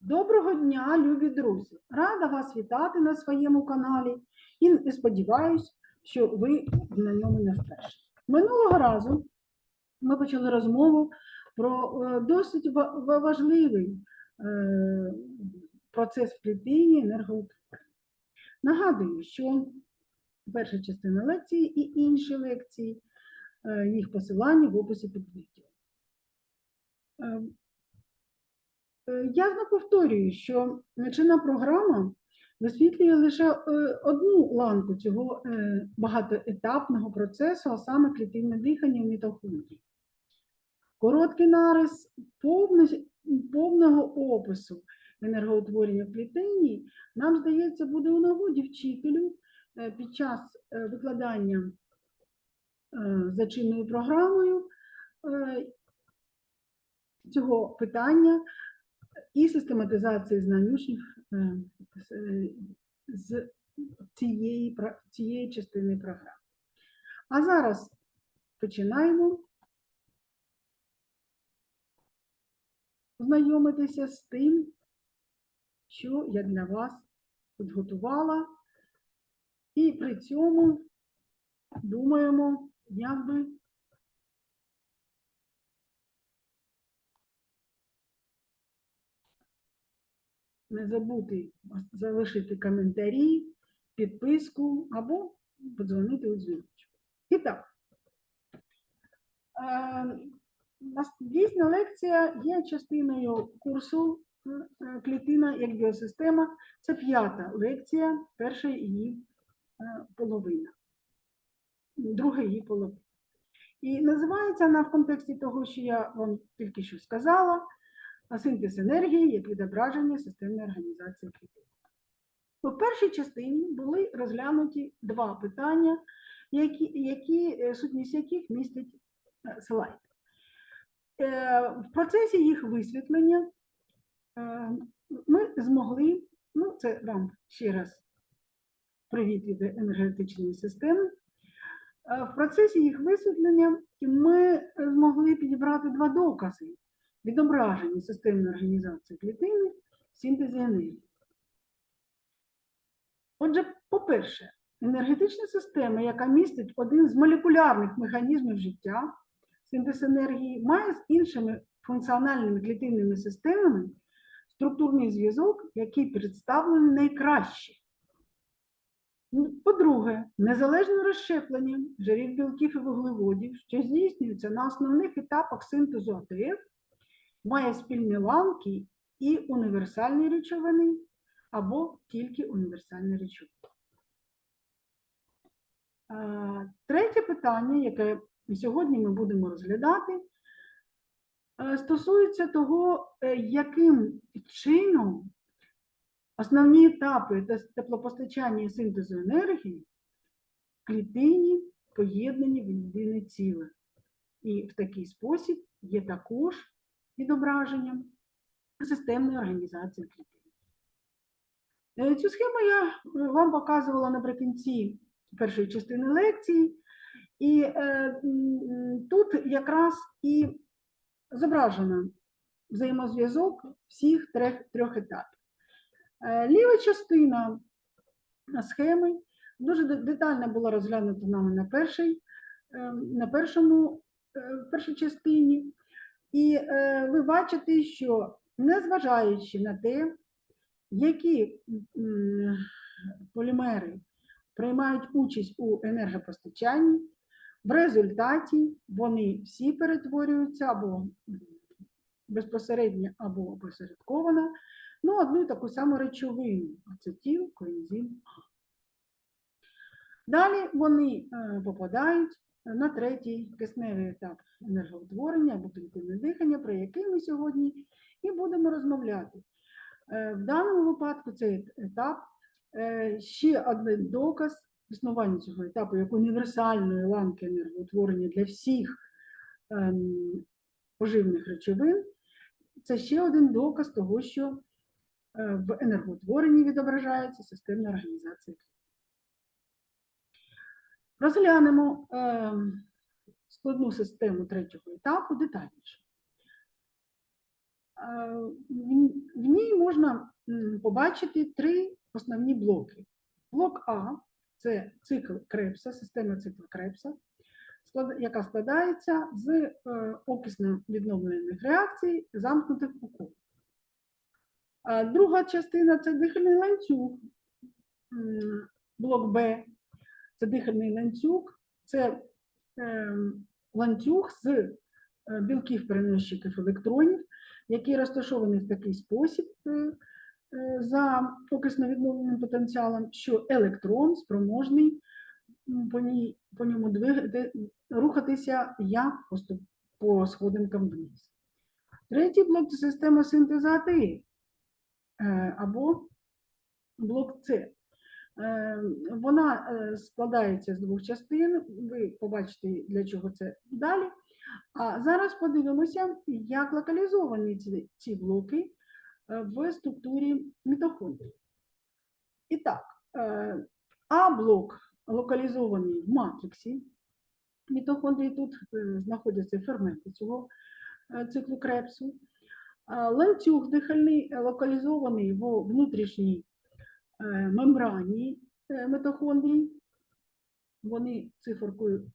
Доброго дня, любі друзі! Рада вас вітати на своєму каналі і сподіваюся, що ви на ньому не вперше. Минулого разу ми почали розмову про е, досить ва- ва- важливий е, процес в клітині енергоутворення. Нагадую, що перша частина лекції і інші лекції, е, їх посилання в описі під відео. Е, Е, Я повторюю, що чинна програма висвітлює лише е, одну ланку цього е, багатоетапного процесу, а саме клітинне дихання в мітохондрії. Короткий нарис повно- повного опису енергоутворення в клітині, нам здається, буде у нагоді вчителю під час викладання за чинною програмою цього питання і систематизації знань учнів е, з- е, цієї, цієї частини програми. А зараз починаємо знайомитися з тим, що я для вас підготувала, і при цьому думаємо, як би не забути залишити коментарі, підписку або подзвонити у дзвіночку. І так, е, дійсна лекція є частиною курсу е, клітина як біосистема. Це п'ята лекція, перша її е, половина, друга її половина. І називається вона в контексті того, що я вам тільки що сказала, а синтез енергії як відображення системної організації клітин. У першій частині були розглянуті два питання, які, які, е, сутність яких містить е, слайд. Е, В процесі їх висвітлення ми змогли, ну це вам ще раз привіт від енергетичної системи. В процесі їх висвітлення ми змогли підібрати два докази відображення системної організації клітини в синтезі енергії. Отже, по-перше, енергетична система, яка містить один з молекулярних механізмів життя, синтез енергії, має з іншими функціональними клітинними системами структурний зв'язок, який представлений найкраще. Ну, По-друге, незалежне розщеплення жирів білків і вуглеводів, що здійснюється на основних етапах синтезу АТФ, має спільні ланки і універсальні речовини або тільки універсальні речовини. Е, Третє питання, яке сьогодні ми будемо розглядати, е, стосується того, е, яким чином основні етапи теплопостачання і синтезу енергії клітині поєднані в єдине ціле. І в такий спосіб є також відображенням системної організації клітин. Е, Цю схему я е, вам показувала наприкінці першої частини лекції, і е, тут якраз і зображено взаємозв'язок всіх трьох, трьох етапів. Е, Ліва частина схеми дуже детально була розглянута нами на, першій, е, на першому, е, першій частині. І е, ви бачите, що незважаючи на те, які м, полімери приймають участь у енергопостачанні, в результаті вони всі перетворюються або безпосередньо, або опосередковано на одну таку саму речовину ацетил, коензим. А. Далі вони е, попадають на третій кисневий етап енергоутворення або клітинне дихання, про який ми сьогодні і будемо розмовляти. Е, В даному випадку цей етап е, ще один доказ існування цього етапу як універсальної ланки енергоутворення для всіх ем, поживних речовин. Це ще один доказ того, що е, в енергоутворенні відображається системна організація. Розглянемо ем, складну систему третього етапу детальніше. Е, В ній можна побачити три основні блоки. Блок А це цикл Крепса, система цикла Крепса, яка складається з е, окисно відновлених реакцій, замкнутих у коло. А Друга частина це дихальний ланцюг. Блок Б це дихальний ланцюг, це ем, ланцюг з е, білків переносчиків електронів, який розташований в такий спосіб е, е, за окисно відновленим потенціалом, що електрон спроможний по, ній, по ньому двигати, рухатися як по, ступ- по сходинкам вниз. Третій блок це система синтезу АТФ е, або блок С. Е, Вона е, складається з двох частин. Ви побачите, для чого це далі. А зараз подивимося, як локалізовані ці, ці блоки е, в структурі мітохондрій. І так, е, А-блок локалізований в матриксі. Мітохондрії тут знаходяться ферменти цього циклу крепсу. Ланцюг дихальний локалізований в внутрішній е, мембрані е, митохондрій. Вони циферкою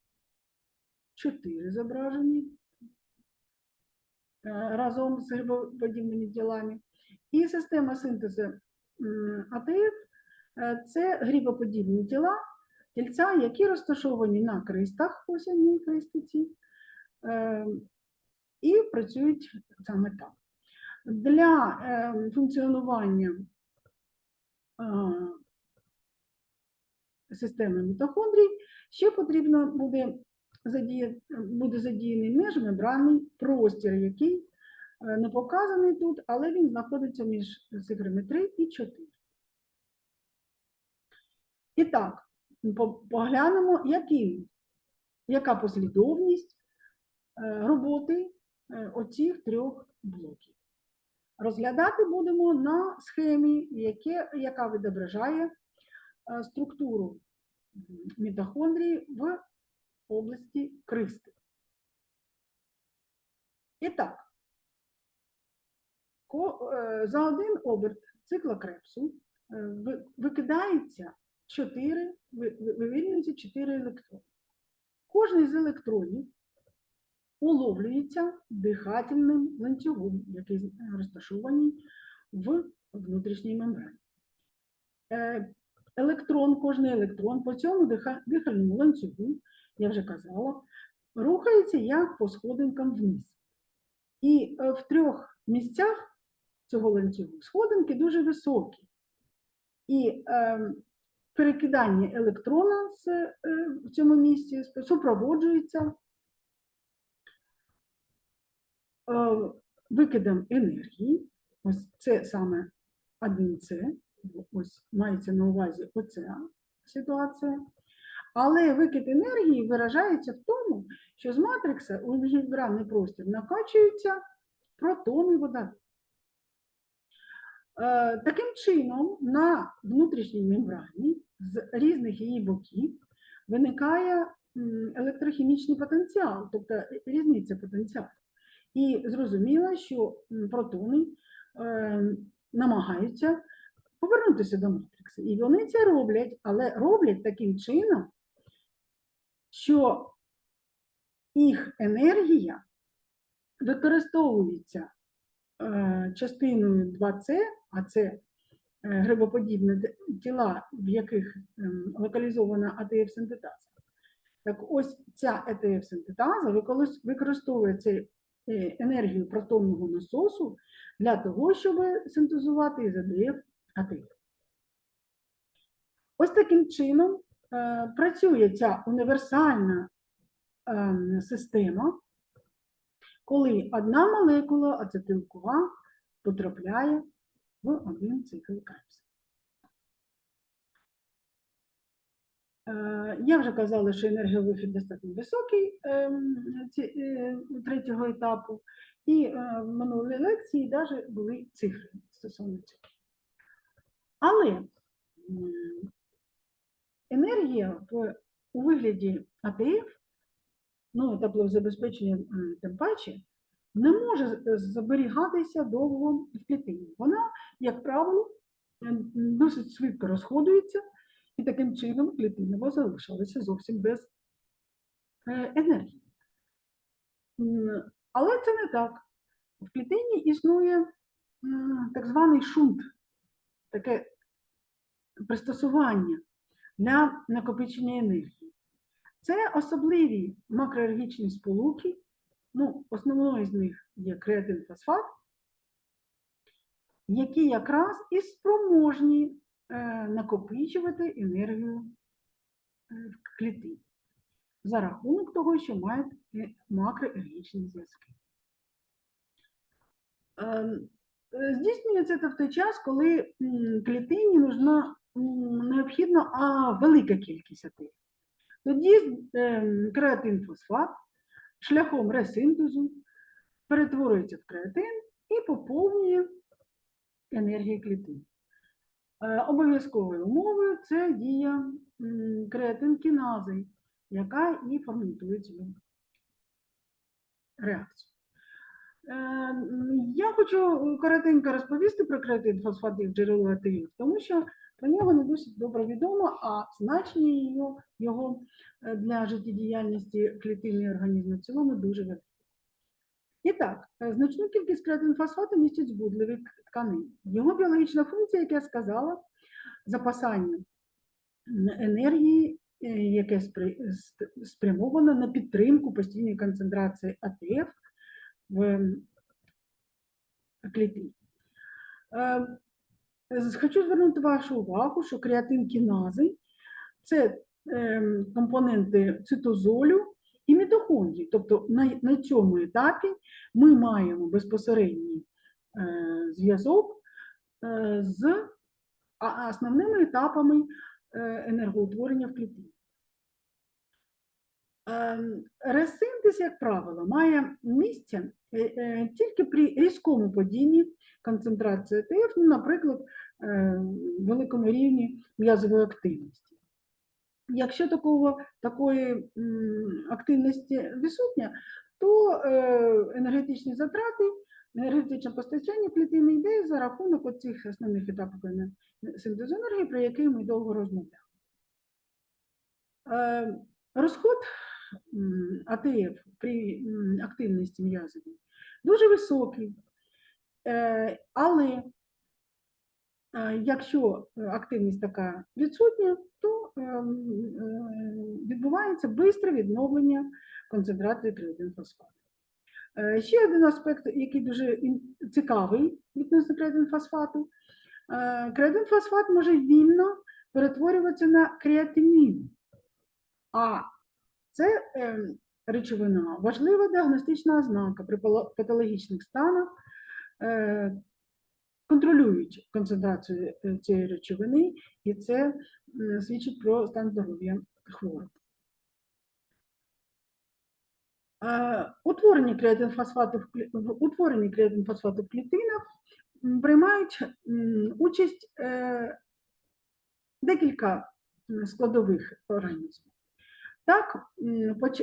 4 зображені е, разом з грибоподібними тілами. І система синтезу АТФ це грибоподібні тіла, тільця, які розташовані на кристах, ось одній кристиці, і працюють саме так. Для функціонування системи мітохондрій ще потрібно буде задіяти, буде задіяний міжмембранний простір, який е, не показаний тут, але він знаходиться між цифрами 3 і 4. І так, поглянемо, який, яка послідовність е, роботи е, оцих трьох блоків. Розглядати будемо на схемі, яке, яка відображає е, структуру мітохондрії в області кристи. І так, е, за один оберт цикла крепсу е, викидається 4, вивільнюється 4 електрони. Кожний з електронів уловлюється дихательним ланцюгом, який розташований в внутрішній мембрані. Е, Електрон, кожний електрон по цьому дихальному ланцюгу, я вже казала, рухається як по сходинкам вниз. І е, в трьох місцях цього ланцюгу сходинки дуже високі. І е, перекидання електрона е, в цьому місці супроводжується е, викидом енергії, ось це саме 1С, ось мається на увазі оця ситуація. Але викид енергії виражається в тому, що з матрикса у міжмембранний простір накачуються протони вода. Е, Таким чином, на внутрішній мембрані з різних її боків виникає електрохімічний потенціал, тобто різниця потенціалу. І зрозуміло, що протони е, намагаються повернутися до матрикси. І вони це роблять, але роблять таким чином, що їх енергія використовується е, частиною 2С, а це е, грибоподібні тіла, в яких ем, локалізована АТФ-синтетаза. Так ось ця АТФ-синтетаза виколис- використовує е, енергію протонного насосу для того, щоб синтезувати ізодеф АТФ. Ось таким чином е, працює ця універсальна ем, система, коли одна молекула ацетилкова потрапляє в один цикл Крепса. Я вже казала, що енерговихід достатньо високий ем, е, третього етапу, і е, в минулій лекції навіть були цифри стосовно цього. Але енергія у вигляді АТФ, ну, теплозабезпечення тим паче, не може зберігатися довго в клітині. Вона, як правило, досить швидко розходується, таким чином клітина залишилася зовсім без е, енергії. Але це не так. В клітині існує так званий шунт, таке пристосування для накопичення енергії. Це особливі макроенергічні сполуки. Ну, основною з них є креатин-фосфат, які якраз і спроможні накопичувати енергію е, в клітині за рахунок того, що мають е, макроенергічні зв'язки. Ем, е, Здійснюється це в той час, коли клітині нужна необхідна а, велика кількість атомів. Тоді ем, креатин-фосфат шляхом ресинтезу перетворюється в креатин і поповнює енергію клітин. Е, Обов'язковою умовою це дія креатинкінази, яка і ферментує цю реакцію. Е, Я хочу коротенько розповісти про креатин фосфат як джерело атеїв, тому що про нього не досить добре відомо, а значення його, е, для життєдіяльності клітини і організму в цілому дуже велике. І так, е, значну кількість креатинфосфату містять збудливі тканини. Його біологічна функція, як я сказала, запасання енергії, е, яке спрямовано на підтримку постійної концентрації АТФ в клітині. Е, Хочу звернути вашу увагу, що креатинкінази – це ем, компоненти цитозолю і мітохондрії. Тобто на, на цьому етапі ми маємо безпосередній е, зв'язок е, з основними етапами е, енергоутворення в клітині. Ем, Ресинтез, як правило, має місце е, е, тільки при різкому падінні концентрації ТФ, ну, наприклад, великому рівні м'язової активності. Якщо такого, такої активності відсутня, то е, енергетичні затрати, енергетичне постачання клітини йде за рахунок оцих основних етапів синтезу енергії, про які ми довго розмовляли. Е, Розход АТФ при активності м'язовій дуже високий, Е, але якщо е, активність така відсутня, то ем, е, відбувається швидке відновлення концентрації креатинфосфату. Е, Ще один аспект, який дуже цікавий відносно креатинфосфату. Креатинфосфат може вільно перетворюватися на креатинін. А це ем, речовина важлива діагностична ознака при патологічних станах, контролюють концентрацію е, цієї речовини, і це свідчить про стан здоров'я хворих. Утворення креатинфосфату в клі- в в клітинах приймають участь е, декілька складових організмів. Так,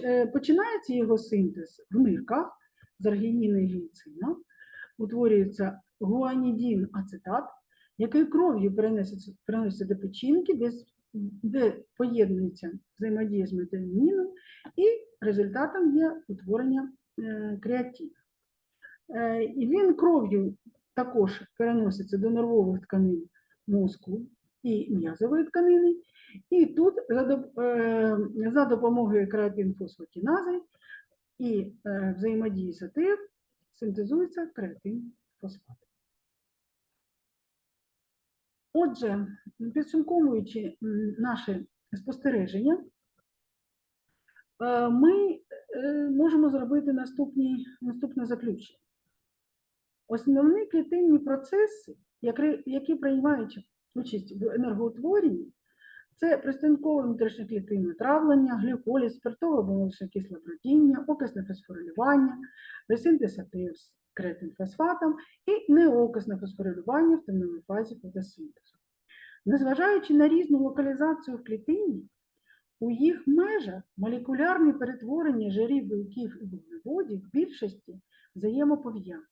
е, починається його синтез в нирках з аргініну і гліцина, утворюється гуанідін ацетат, який кров'ю переноситься, до печінки, де, де поєднується взаємодія з метаміном, і результатом є утворення е, креатину. Е, і він кров'ю також переноситься до нервових тканин мозку і м'язової тканини. І тут за, е, допомогою креатинфосфокінази і взаємодії з АТФ синтезується креатинфосфат. Отже, підсумковуючи наше спостереження, е, ми е, можемо зробити наступні, наступне заключення. Основні клітинні процеси, які, приймають участь в енергоутворенні, це пристанкове внутрішньоклітинне травлення, глюколіз, спиртове молочне кислобродіння, окисне фосфорилювання, ресинтез АТФ з креатинфосфатом і неокисне фосфорилювання в темному фазі фотосинтезу. Незважаючи на різну локалізацію в клітині, у їх межах молекулярне перетворення жирів, білків і вуглеводів в більшості взаємопов'язані.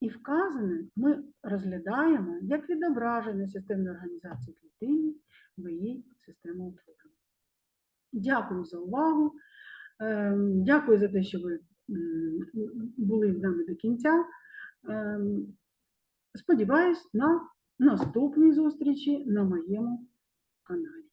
І вказане ми розглядаємо як відображення системної організації клітини в її системоутворенні. Дякую за увагу. Ем, Дякую за те, що ви були з нами до кінця. Ем, Сподіваюсь на наступні зустрічі на моєму каналі.